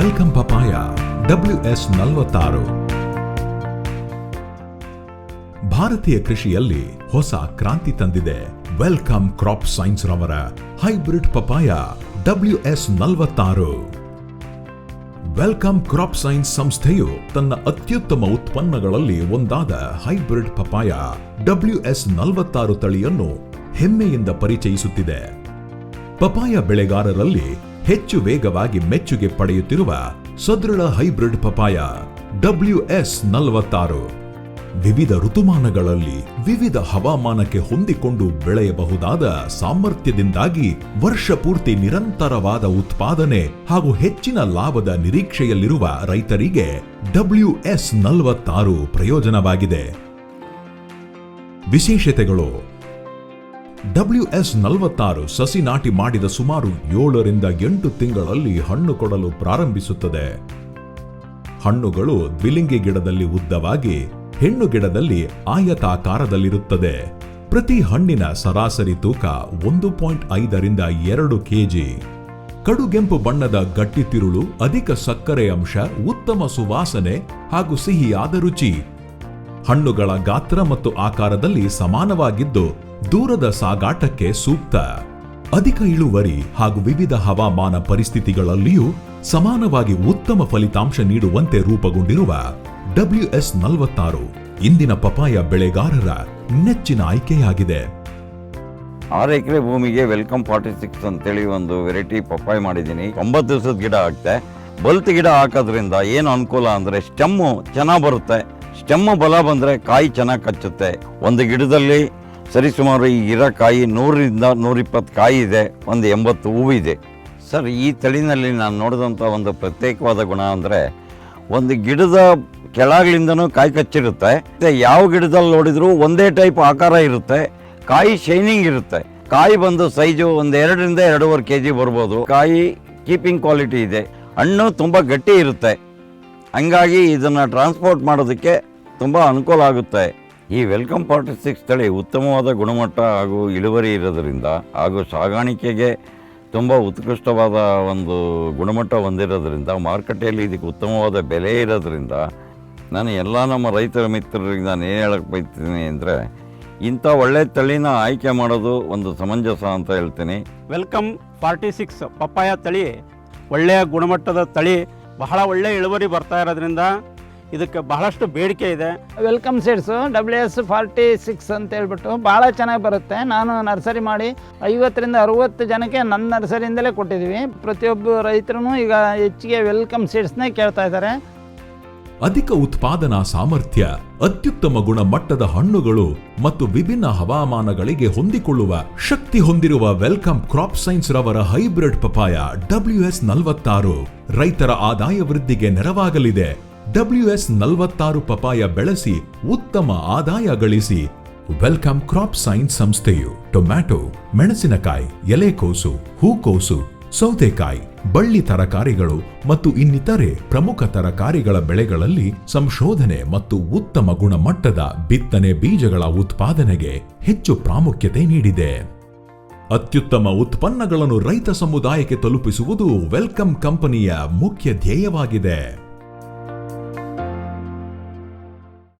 Welcome papaya W S ನಲವತ್ತಾರು. ಭಾರತೀಯ ಕೃಷಿಯಲ್ಲಿ ಹೊಸ ಕ್ರಾಂತಿ ತಂದಿದೆ. ವೆಲ್ಕಮ್ ಕ್ರಾಪ್ ಸೈನ್ಸ್ ರವರ ಹೈಬ್ರಿಡ್ ಪಪಾಯ ಡಬ್ಲ್ಯೂ ಎಸ್ ನಲವತ್ತಾರು. ವೆಲ್ಕಮ್ ಕ್ರಾಪ್ ಸೈನ್ಸ್ ಸಂಸ್ಥೆಯು ತನ್ನ ಅತ್ಯುತ್ತಮ ಉತ್ಪನ್ನಗಳಲ್ಲಿ ಒಂದಾದ ಹೈಬ್ರಿಡ್ ಪಪಾಯ ಡಬ್ಲ್ಯೂ ಎಸ್ ನಲವತ್ತಾರು ತಳಿಯನ್ನು ಹೆಮ್ಮೆಯಿಂದ ಪರಿಚಯಿಸುತ್ತಿದೆ. ಪಪಾಯ ಬೆಳೆಗಾರರಲ್ಲಿ ಹೆಚ್ಚು ವೇಗವಾಗಿ ಮೆಚ್ಚುಗೆ ಪಡೆಯುತ್ತಿರುವ ಸದೃಢ ಹೈಬ್ರಿಡ್ ಪಪಾಯ ಡಬ್ಲ್ಯೂ ಎಸ್ ನಲವತ್ತಾರು. ವಿವಿಧ ಋತುಮಾನಗಳಲ್ಲಿ ವಿವಿಧ ಹವಾಮಾನಕ್ಕೆ ಹೊಂದಿಕೊಂಡು ಬೆಳೆಯಬಹುದಾದ ಸಾಮರ್ಥ್ಯದಿಂದಾಗಿ ವರ್ಷಪೂರ್ತಿ ನಿರಂತರವಾದ ಉತ್ಪಾದನೆ ಹಾಗೂ ಹೆಚ್ಚಿನ ಲಾಭದ ನಿರೀಕ್ಷೆಯಲ್ಲಿರುವ ರೈತರಿಗೆ ಡಬ್ಲ್ಯೂ ಎಸ್ ನಲವತ್ತಾರು ಪ್ರಯೋಜನವಾಗಿದೆ. ವಿಶೇಷತೆಗಳು. ಡಬ್ಲ್ಯೂ ಎಸ್ ನಲವತ್ತಾರು ಸಸಿ ನಾಟಿ ಮಾಡಿದ ಸುಮಾರು ಏಳರಿಂದ ಎಂಟು ತಿಂಗಳಲ್ಲಿ ಹಣ್ಣು ಕೊಡಲು ಪ್ರಾರಂಭಿಸುತ್ತದೆ. ಹಣ್ಣುಗಳು ದ್ವಿಲಿಂಗಿ ಗಿಡದಲ್ಲಿ ಉದ್ದವಾಗಿ ಹೆಣ್ಣು ಗಿಡದಲ್ಲಿ ಆಯತಾಕಾರದಲ್ಲಿರುತ್ತದೆ. ಪ್ರತಿ ಹಣ್ಣಿನ ಸರಾಸರಿ ತೂಕ ಒಂದು ಪಾಯಿಂಟ್ ಐದರಿಂದ ಎರಡು ಕೆಜಿ. ಕಡುಗೆಂಪು ಬಣ್ಣದ ಗಟ್ಟಿ ತಿರುಳು, ಅಧಿಕ ಸಕ್ಕರೆ ಅಂಶ, ಉತ್ತಮ ಸುವಾಸನೆ ಹಾಗೂ ಸಿಹಿಯಾದ ರುಚಿ. ಹಣ್ಣುಗಳ ಗಾತ್ರ ಮತ್ತು ಆಕಾರದಲ್ಲಿ ಸಮಾನವಾಗಿದ್ದು ದೂರದ ಸಾಗಾಟಕ್ಕೆ ಸೂಕ್ತ. ಅಧಿಕ ಇಳುವರಿ ಹಾಗೂ ವಿವಿಧ ಹವಾಮಾನ ಪರಿಸ್ಥಿತಿಗಳಲ್ಲಿಯೂ ಸಮಾನವಾಗಿ ಉತ್ತಮ ಫಲಿತಾಂಶ ನೀಡುವಂತೆ ರೂಪುಗೊಂಡಿರುವ ಡಬ್ಲ್ಯೂಎಸ್ ನಲವತ್ತಾರು ಇಂದಿನ ಪಪಾಯ ಬೆಳೆಗಾರರ ನೆಚ್ಚಿನ ಆಯ್ಕೆಯಾಗಿದೆ. ಆರು ಎಕರೆ ಭೂಮಿಗೆ ವೆಲ್ಕಮ್ ಫಾರ್ಟಿ ಸಿಕ್ಸ್ ಅಂತೇಳಿ ಒಂದು ವೆರೈಟಿ ಪಪ್ಪಾಯಿ ಮಾಡಿದ್ದೀನಿ. ಒಂಬತ್ತು ದಿವಸದ ಗಿಡ ಆಗುತ್ತೆ ಬಲ್ತ್ ಗಿಡ ಹಾಕೋದ್ರಿಂದ ಏನು ಅನುಕೂಲ ಅಂದರೆ ಸ್ಟೆಮ್ಮು ಚೆನ್ನಾಗಿ ಬರುತ್ತೆ. ಸ್ಟೆಮ್ಮು ಬಲ ಬಂದರೆ ಕಾಯಿ ಚೆನ್ನಾಗಿ ಕಚ್ಚುತ್ತೆ. ಒಂದು ಗಿಡದಲ್ಲಿ ಸರಿಸುಮಾರು ಈ ಕಾಯಿ ನೂರರಿಂದ ನೂರಿಪ್ಪತ್ತು ಕಾಯಿ ಇದೆ, ಒಂದು ಎಂಬತ್ತು ಹೂವಿದೆ ಸರ್, ಈ ತಳಿನಲ್ಲಿ ನಾನು ನೋಡಿದಂಥ ಒಂದು ಪ್ರತ್ಯೇಕವಾದ ಗುಣ ಅಂದರೆ ಒಂದು ಗಿಡದ ಕೆಳಗಳಿಂದನೂ ಕಾಯಿ ಕಚ್ಚಿರುತ್ತೆ, ಮತ್ತು ಯಾವ ಗಿಡದಲ್ಲಿ ನೋಡಿದರೂ ಒಂದೇ ಟೈಪ್ ಆಕಾರ ಇರುತ್ತೆ, ಕಾಯಿ ಶೈನಿಂಗ್ ಇರುತ್ತೆ. ಕಾಯಿ ಬಂದು ಸೈಜು ಒಂದು ಎರಡರಿಂದ ಎರಡೂವರೆ ಕೆ ಜಿ ಬರ್ಬೋದು. ಕಾಯಿ ಕೀಪಿಂಗ್ ಕ್ವಾಲಿಟಿ ಇದೆ, ಹಣ್ಣು ತುಂಬ ಗಟ್ಟಿ ಇರುತ್ತೆ. ಹಂಗಾಗಿ ಇದನ್ನು ಟ್ರಾನ್ಸ್ಪೋರ್ಟ್ ಮಾಡೋದಕ್ಕೆ ತುಂಬ ಅನುಕೂಲ ಆಗುತ್ತೆ. ಈ ವೆಲ್ಕಮ್ ಫಾರ್ಟಿ ಸಿಕ್ಸ್ ತಳಿ ಉತ್ತಮವಾದ ಗುಣಮಟ್ಟ ಹಾಗೂ ಇಳುವರಿ ಇರೋದರಿಂದ ಹಾಗೂ ಸಾಗಾಣಿಕೆಗೆ ತುಂಬ ಉತ್ಕೃಷ್ಟವಾದ ಒಂದು ಗುಣಮಟ್ಟ ಹೊಂದಿರೋದ್ರಿಂದ, ಮಾರುಕಟ್ಟೆಯಲ್ಲಿ ಇದಕ್ಕೆ ಉತ್ತಮವಾದ ಬೆಲೆ ಇರೋದ್ರಿಂದ ನಾನು ಎಲ್ಲ ನಮ್ಮ ರೈತರ ಮಿತ್ರರಿಗೆ ನಾನು ಏನು ಹೇಳಕ್ಕೆ ಬೈತೀನಿ ಅಂದರೆ, ಇಂಥ ಒಳ್ಳೆ ತಳಿನ ಆಯ್ಕೆ ಮಾಡೋದು ಒಂದು ಸಮಂಜಸ ಅಂತ ಹೇಳ್ತೀನಿ. ವೆಲ್ಕಮ್ ಫಾರ್ಟಿ ಸಿಕ್ಸ್ ಪಪ್ಪಾಯ ತಳಿ ಒಳ್ಳೆಯ ಗುಣಮಟ್ಟದ ತಳಿ, ಬಹಳ ಒಳ್ಳೆಯ ಇಳುವರಿ ಬರ್ತಾ ಇರೋದ್ರಿಂದ ಇದಕ್ಕೆ ಬಹಳಷ್ಟು ಬೇಡಿಕೆ ಇದೆ. Welcome seeds W S forty six ಅಂತ ಹೇಳ್ಬಿಟ್ಟು ಭಾಳ ಚೆನ್ನಾಗಿ ಬರುತ್ತೆ. ನಾನು ನರ್ಸರಿ ಮಾಡಿ ಐವತ್ತರಿಂದ ಅರುವತ್ತು ಜನಕ್ಕೆ ನನ್ನ ನರ್ಸರಿಯಿಂದಲೇ ಕೊಟ್ಟಿದ್ದೀವಿ. ಪ್ರತಿಯೊಬ್ಬ ರೈತರು ಈಗ ಹೆಚ್ಚಿಗೆ ವೆಲ್ಕಮ್ ಸೀಡ್ಸ್ನೇ ಕೇಳ್ತಾ ಇದ್ದಾರೆ. ಅಧಿಕ ಉತ್ಪಾದನಾ ಸಾಮರ್ಥ್ಯ ಅತ್ಯುತ್ತಮ ಗುಣಮಟ್ಟದ ಹಣ್ಣುಗಳು ಮತ್ತು ವಿಭಿನ್ನ ಹವಾಮಾನಗಳಿಗೆ ಹೊಂದಿಕೊಳ್ಳುವ ಶಕ್ತಿ ಹೊಂದಿರುವ ವೆಲ್ಕಮ್ ಕ್ರಾಪ್ ಸೈನ್ಸ್ ರವರ ಹೈಬ್ರಿಡ್ ಪಪಾಯ ಡಬ್ಲ್ಯೂ ಎಸ್ ನಲವತ್ತಾರು. ರೈತರ ಆದಾಯ ವೃದ್ಧಿಗೆ ನೆರವಾಗಲಿದೆ. ಡಬ್ಲ್ಯೂ ಎಸ್ ನಲವತ್ತಾರು ಪಪಾಯ ಬೆಳೆಸಿ, ಉತ್ತಮ ಆದಾಯ ಗಳಿಸಿ. ವೆಲ್ಕಮ್ ಕ್ರಾಪ್ ಸೈನ್ಸ್ ಸಂಸ್ಥೆಯು ಟೊಮ್ಯಾಟೊ, ಮೆಣಸಿನಕಾಯಿ, ಎಲೆಕೋಸು, ಹೂಕೋಸು, ಸೌತೆಕಾಯಿ, ಬಳ್ಳಿ ತರಕಾರಿಗಳು ಮತ್ತು ಇನ್ನಿತರೆ ಪ್ರಮುಖ ತರಕಾರಿಗಳ ಬೆಳೆಗಳಲ್ಲಿ ಸಂಶೋಧನೆ ಮತ್ತು ಉತ್ತಮ ಗುಣಮಟ್ಟದ ಬಿತ್ತನೆ ಬೀಜಗಳ ಉತ್ಪಾದನೆಗೆ ಹೆಚ್ಚು ಪ್ರಾಮುಖ್ಯತೆ ನೀಡಿದೆ. ಅತ್ಯುತ್ತಮ ಉತ್ಪನ್ನಗಳನ್ನು ರೈತ ಸಮುದಾಯಕ್ಕೆ ತಲುಪಿಸುವುದು ವೆಲ್ಕಮ್ ಕಂಪನಿಯ ಮುಖ್ಯ ಧ್ಯೇಯವಾಗಿದೆ.